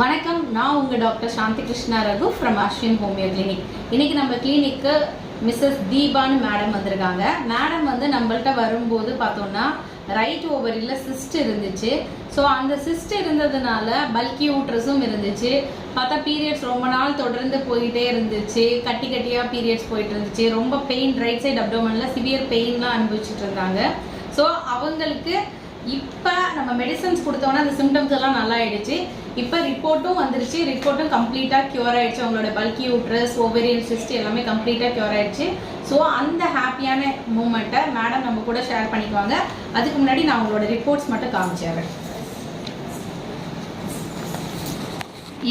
வணக்கம் நான் உங்கள் doctor Shanthi Krishna Raghu from Ashwin homeo clinic இன்னைக்கு நம்ம கிளினிக்கு மிஸ்ஸஸ் தீபான்னு மேடம் வந்திருக்காங்க. மேடம் வந்து நம்மள்ட்ட வரும்போது பார்த்தோம்னா ரைட் ஓவரியில் சிஸ்ட் இருந்துச்சு. ஸோ அந்த சிஸ்ட் இருந்ததுனால பல்கி ஊட்ரஸும் இருந்துச்சு. பார்த்தா பீரியட்ஸ் ரொம்ப நாள் தொடர்ந்து போயிட்டே இருந்துச்சு. கட்டி கட்டியாக பீரியட்ஸ் போயிட்டு இருந்துச்சு. ரொம்ப பெயின் ரைட் சைடு அப்டோமனில் சிவியர் பெயின்லாம் அனுபவிச்சுட்டு இருந்தாங்க. ஸோ அவங்களுக்கு இப்போ நம்ம மெடிசன்ஸ் கொடுத்தோன்னா அந்த சிம்டம்ஸ் எல்லாம் நல்லா ஆயிடுச்சு இப்போ ரிப்போர்ட்டும் வந்துருச்சு. ரிப்போர்ட்டும் கம்ப்ளீட்டாக க்யூர் ஆயிடுச்சு. அவங்களோட பல்கி யூட்ரஸ் ஓவரியல் சிஸ்ட் எல்லாமே கம்ப்ளீட்டாக க்யூர் ஆயிடுச்சு. ஸோ அந்த ஹாப்பியான மூமெண்ட்டை மேடம் நம்ம கூட ஷேர் பண்ணிக்குவாங்க. அதுக்கு முன்னாடி நான் அவங்களோட ரிப்போர்ட்ஸ் மட்டும் காமிச்சிடுறேன்.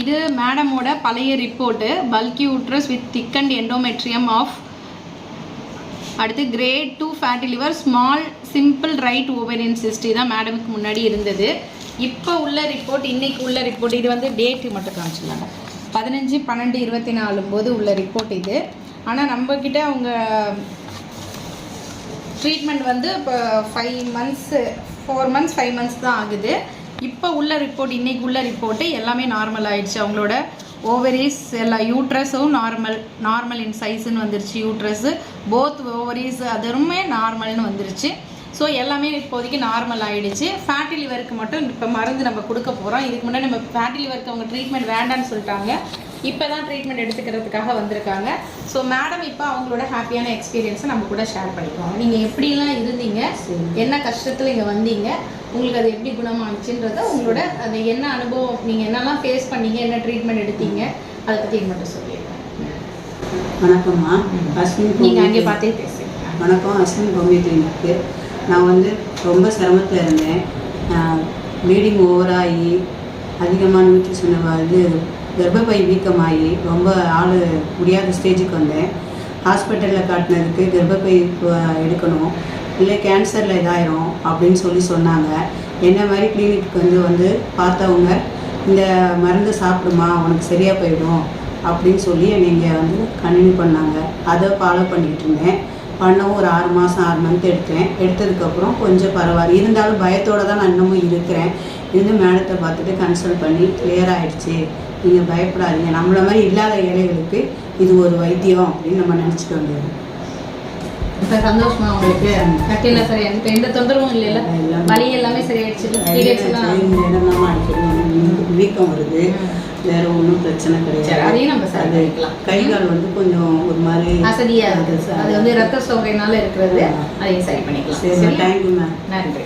இது மேடமோட பழைய report bulky uterus with thick and endometrium of அடுத்து grade two fatty liver small simple right ovarian cyst தான் மேடமுக்கு முன்னாடி இருந்தது. இப்போ உள்ள ரிப்போர்ட் இன்னைக்கு உள்ள ரிப்போர்ட் இது வந்து டேட்டு மட்டும் காமிச்சிடலாங்க பதினஞ்சு பன்னெண்டு இருபத்தி நாலு போது உள்ள ரிப்போர்ட் இது. ஆனால் நம்மக்கிட்ட அவங்க ட்ரீட்மெண்ட் வந்து இப்போ five months four months five months தான் ஆகுது. இப்போ உள்ள ரிப்போர்ட் இன்றைக்கு உள்ள ரிப்போர்ட்டு எல்லாமே நார்மல் ஆயிடுச்சு. அவங்களோட ஓவரிஸ் எல்லா யூட்ரஸும் நார்மல் நார்மல் இன் சைஸ்ன்னு வந்துருச்சு யூட்ரஸு போத் ஓவரிஸ் அதுவுமே நார்மல்னு வந்துருச்சு. ஸோ எல்லாமே இப்போதைக்கு நார்மல் ஆயிடுச்சு. ஃபேட்டி லிவருக்கு மட்டும் இப்போ மருந்து நம்ம கொடுக்க போகிறோம் இதுக்கு முன்னாடி நம்ம ஃபேட்டி லிவருக்கு அவங்க ட்ரீட்மெண்ட் வேண்டாம்னு சொல்லிட்டாங்க. இப்போ தான் ட்ரீட்மெண்ட் எடுத்துக்கிறதுக்காக வந்திருக்காங்க. ஸோ மேடம் இப்போ அவங்களோட ஹாப்பியான எக்ஸ்பீரியன்ஸை நம்ம கூட ஷேர் பண்ணிக்குவாங்க. நீங்கள் எப்படிலாம் இருந்தீங்க? என்ன கஷ்டத்தில் இங்கே வந்தீங்க? உங்களுக்கு அது எப்படி குணமானுச்சுன்றத உங்களோட அது என்ன அனுபவம் நீங்கள் என்னெல்லாம் ஃபேஸ் பண்ணீங்க என்ன ட்ரீட்மெண்ட் எடுத்தீங்க அதை பற்றி மட்டும் சொல்லிடுங்க வணக்கம்மா. அஸ்வின் நீங்கள் அங்கே பார்த்தே பேசுங்க. வணக்கம். அஸ்வின் ஹோமியோ கிளினிக்கு. நான் வந்து ரொம்ப சிரமத்தில் இருந்தேன். ப்ளீடிங் ஓவராகி அதிகமாக நியூட்ரிஷன் இது கர்ப்பப்பை வீக்கமாகி ரொம்ப ஆள் முடியாத ஸ்டேஜுக்கு வந்தேன். ஹாஸ்பிட்டலில் காட்டினதுக்கு கர்ப்பப்பை எடுக்கணும். இல்லை கேன்சரில் இதாயிரும் அப்படின்னு சொல்லி சொன்னாங்க. என்ன மாதிரி கிளினிக்கு வந்து வந்து பார்த்தவங்க இந்த மருந்து சாப்பிடுமா உனக்கு சரியாக போயிடும் அப்படின்னு சொல்லி நீங்கள் வந்து கண்டினியூ பண்ணாங்க. அதை ஃபாலோ பண்ணிகிட்டு இருந்தேன். பண்ணவும் ஒரு ஆறு மாதம் ஆறு மந்த் எடுத்தேன். எடுத்ததுக்கப்புறம் கொஞ்சம் பரவாயில்ல. இருந்தாலும் பயத்தோடு தான் நான் இன்னமும் இருக்கிறேன். இருந்து மேடத்தை பார்த்துட்டு கன்சல்ட் பண்ணி கிளியர் ஆயிடுச்சு. நீங்கள் பயப்படாதீங்க. நம்மள மாதிரி இல்லாத ஏழைகளுக்கு இது ஒரு வைத்தியம் அப்படின்னு நம்ம நினச்சிக்க வேண்டியது இப்போ சந்தோஷமா உங்களுக்கு கட்டில சரி எனக்கு எந்த தொந்தரவும் இல்லைல்ல. வலி எல்லாமே சரியாயிடுச்சு வீக்கம் வருது. வேற ஒன்றும் பிரச்சனை கிடையாது. அதையும் நம்ம சரி அது பண்ணிக்கலாம். கை கால் வந்து கொஞ்சம் ஒரு மாதிரி அசதியா இருக்கு அது வந்து ரத்த சோகைனால இருக்கிறது. அதையும் சரி பண்ணிக்கலாம். சரி? தேங்க்யூ மேம் நன்றி.